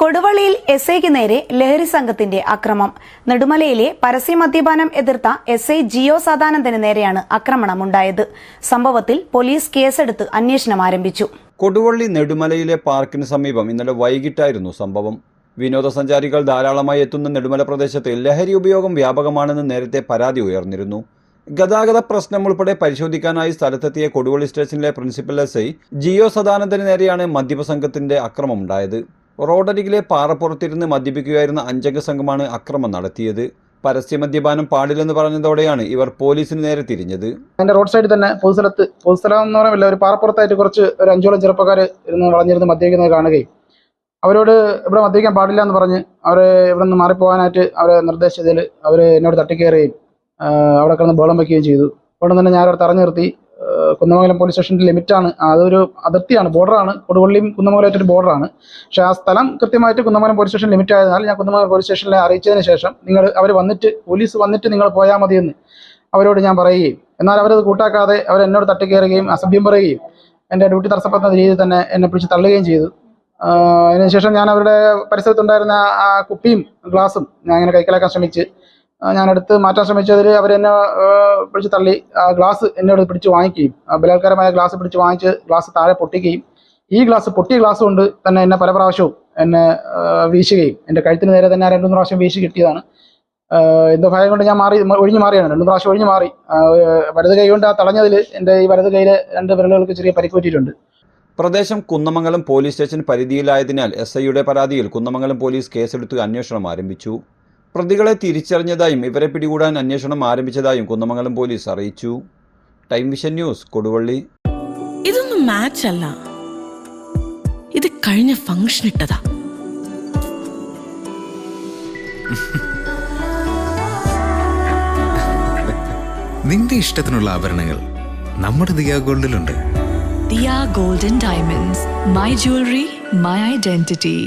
കൊടുവള്ളിയിൽ S ഐക്ക് നേരെ ലഹരി സംഘത്തിന്റെ അക്രമം. നെടുമലയിലെ പരസ്യ മദ്യപാനം എതിർത്ത എസ് ഐ ജിയോ സദാനന്ദന് നേരെയാണ് ആക്രമണമുണ്ടായത് സംഭവത്തിൽ പോലീസ് കേസെടുത്ത് അന്വേഷണം ആരംഭിച്ചു. കൊടുവള്ളി നെടുമലയിലെ പാർക്കിന് സമീപം ഇന്നലെ വൈകിട്ടായിരുന്നു സംഭവം. വിനോദസഞ്ചാരികൾ ധാരാളമായി എത്തുന്ന നെടുമല പ്രദേശത്ത് ലഹരി ഉപയോഗം വ്യാപകമാണെന്ന് നേരത്തെ പരാതി ഉയർന്നിരുന്നു. ഗതാഗത പ്രശ്നം ഉൾപ്പെടെ പരിശോധിക്കാനായി സ്ഥലത്തെത്തിയ Koduvally station principal S I Jio സദാനന്ദന് നേരെയാണ് മദ്യപ സംഘത്തിന്റെ അക്രമം ഉണ്ടായത്. റോഡരികിലെ പാറപ്പുറത്തിരുന്ന് മദ്യപിക്കുകയായിരുന്ന അഞ്ചംഗ സംഘമാണ് അക്രമം നടത്തിയത്. പരസ്യ മദ്യപാനം പാടില്ലെന്ന് പറഞ്ഞതോടെയാണ് ഇവർ പോലീസിന് നേരെ തിരിഞ്ഞത്. അതിന്റെ റോഡ് സൈഡിൽ തന്നെ പൊതുസ്ഥലത്ത് പൊതുസ്ഥലം എന്ന് പറയുമ്പോൾ ഒരു പാറപ്പുറത്തായിട്ട് കുറച്ച് ഒരു അഞ്ചോളം ചെറുപ്പക്കാർ ഇരുന്ന് വളഞ്ഞിരുന്ന് മദ്യപിക്കുന്നത് കാണുകയും അവരോട് ഇവിടെ മദ്യപിക്കാൻ പാടില്ല എന്ന് പറഞ്ഞ് അവരെ ഇവിടെ നിന്ന് മാറിപ്പോകാനായിട്ട് അവരെ നിർദ്ദേശിച്ചതിൽ അവർ എന്നോട് തട്ടിക്കയറുകയും അവിടെ കിടന്ന് ബോളം വയ്ക്കുകയും ചെയ്തു. അവിടെ തന്നെ ഞാൻ അവരെ തറഞ്ഞു നിർത്തി. കുന്നമംഗലം പോലീസ് സ്റ്റേഷന്റെ ലിമിറ്റാണ് അതൊരു അതിർത്തിയാണ് ബോർഡറാണ് കൊടുവള്ളിയും കുന്നമംഗലമായിട്ടൊരു ബോർഡറാണ് പക്ഷേ ആ സ്ഥലം കൃത്യമായിട്ട് കുന്നമംഗലം പോലീസ് സ്റ്റേഷൻ ലിമിറ്റ് ആയതിനാൽ ഞാൻ കുന്നമംഗലം പോലീസ് സ്റ്റേഷനിലെ അറിയിച്ചതിന് ശേഷം നിങ്ങൾ അവർ വന്നിട്ട് പോലീസ് വന്നിട്ട് നിങ്ങൾ പോയാൽ മതിയെന്ന് അവരോട് ഞാൻ പറയുകയും എന്നാൽ അവരത് കൂട്ടാക്കാതെ അവർ എന്നോട് തട്ടിക്കയറുകയും അസഭ്യം പറയുകയും എന്റെ ഡ്യൂട്ടി തടസ്സപ്പെടുന്ന രീതിയിൽ തന്നെ എന്നെ പിടിച്ച് തള്ളുകയും ചെയ്തു. അതിനുശേഷം ഞാൻ അവരുടെ പരിസരത്തുണ്ടായിരുന്ന ആ കുപ്പിയും ഗ്ലാസും ഞാൻ ഇങ്ങനെ കൈക്കലാക്കാൻ ശ്രമിച്ച് എടുത്ത് മാറ്റാൻ ശ്രമിച്ചതിൽ അവരെന്നെ പിടിച്ച് തള്ളി. ആ ഗ്ലാസ് എന്നോട് പിടിച്ച് വാങ്ങിക്കുകയും ബലാത്കാരമായ ഗ്ലാസ് പിടിച്ച് വാങ്ങിച്ച് ഗ്ലാസ് താഴെ പൊട്ടിക്കുകയും ഈ ഗ്ലാസ് പൊട്ടിയ ഗ്ലാസ് കൊണ്ട് തന്നെ എന്നെ പല പ്രാവശ്യവും എന്നെ വീശുകയും എന്റെ കഴുത്തിന് നേരെ തന്നെ രണ്ടു മൂന്ന് പ്രാവശ്യം വീശി കിട്ടിയതാണ്. എന്തോ ഭയം കൊണ്ട് ഞാൻ മാറി ഒഴിഞ്ഞു മാറിയാണ്. രണ്ടു പ്രാവശ്യം ഒഴിഞ്ഞു മാറി. വലത് കൈ കൊണ്ട് ആ തളഞ്ഞതിൽ എന്റെ ഈ വലത് കൈയിലെ രണ്ട് വിരലുകൾക്ക് ചെറിയ പരിക്ക് പറ്റിയിട്ടുണ്ട്. പ്രദേശം കുന്നമംഗലം പോലീസ് സ്റ്റേഷൻ പരിധിയിലായതിനാൽ എസ് ഐയുടെ പരാതിയിൽ കുന്നമംഗലം പോലീസ് കേസെടുത്ത് അന്വേഷണം ആരംഭിച്ചു. പ്രതികളെ തിരിച്ചറിഞ്ഞതായും ഇവരെ പിടികൂടാൻ അന്വേഷണം ആരംഭിച്ചതായും കുന്നമംഗലം പോലീസ് അറിയിച്ചു. Time vision news Koduvally. ഇതൊന്നും മാച്ച് അല്ല ഇത് കഴിഞ്ഞ ഫംഗ്ഷൻ ഇട്ടതാ. നിന്റെ ഇഷ്ടത്തിനുള്ള ആഭരണങ്ങൾ നമ്മുടെ Diya ഗോൾഡിലുണ്ട്. Diya golden diamonds my jewellery my identity.